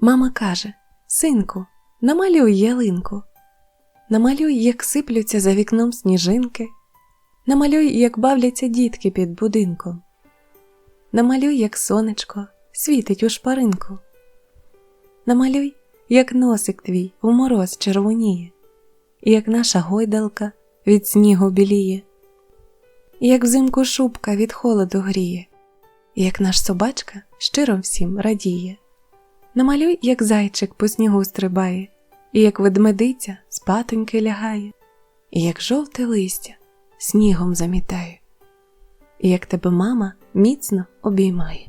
Мама каже: Синку, намалюй ялинку. Намалюй, як сиплються за вікном сніжинки. Намалюй, як бавляться дітки під будинком. Намалюй, як сонечко світить у шпаринку. Намалюй, як носик твій в мороз червоніє, і як наша гойдалка від снігу біліє, і як взимку шубка від холоду гріє, і як наш собачка щиро всім радіє. Намалюй, як зайчик по снігу стрибає, і як ведмедиця з патоньки лягає, і як жовте листя снігом замітає, і як тебе мама міцно обіймає.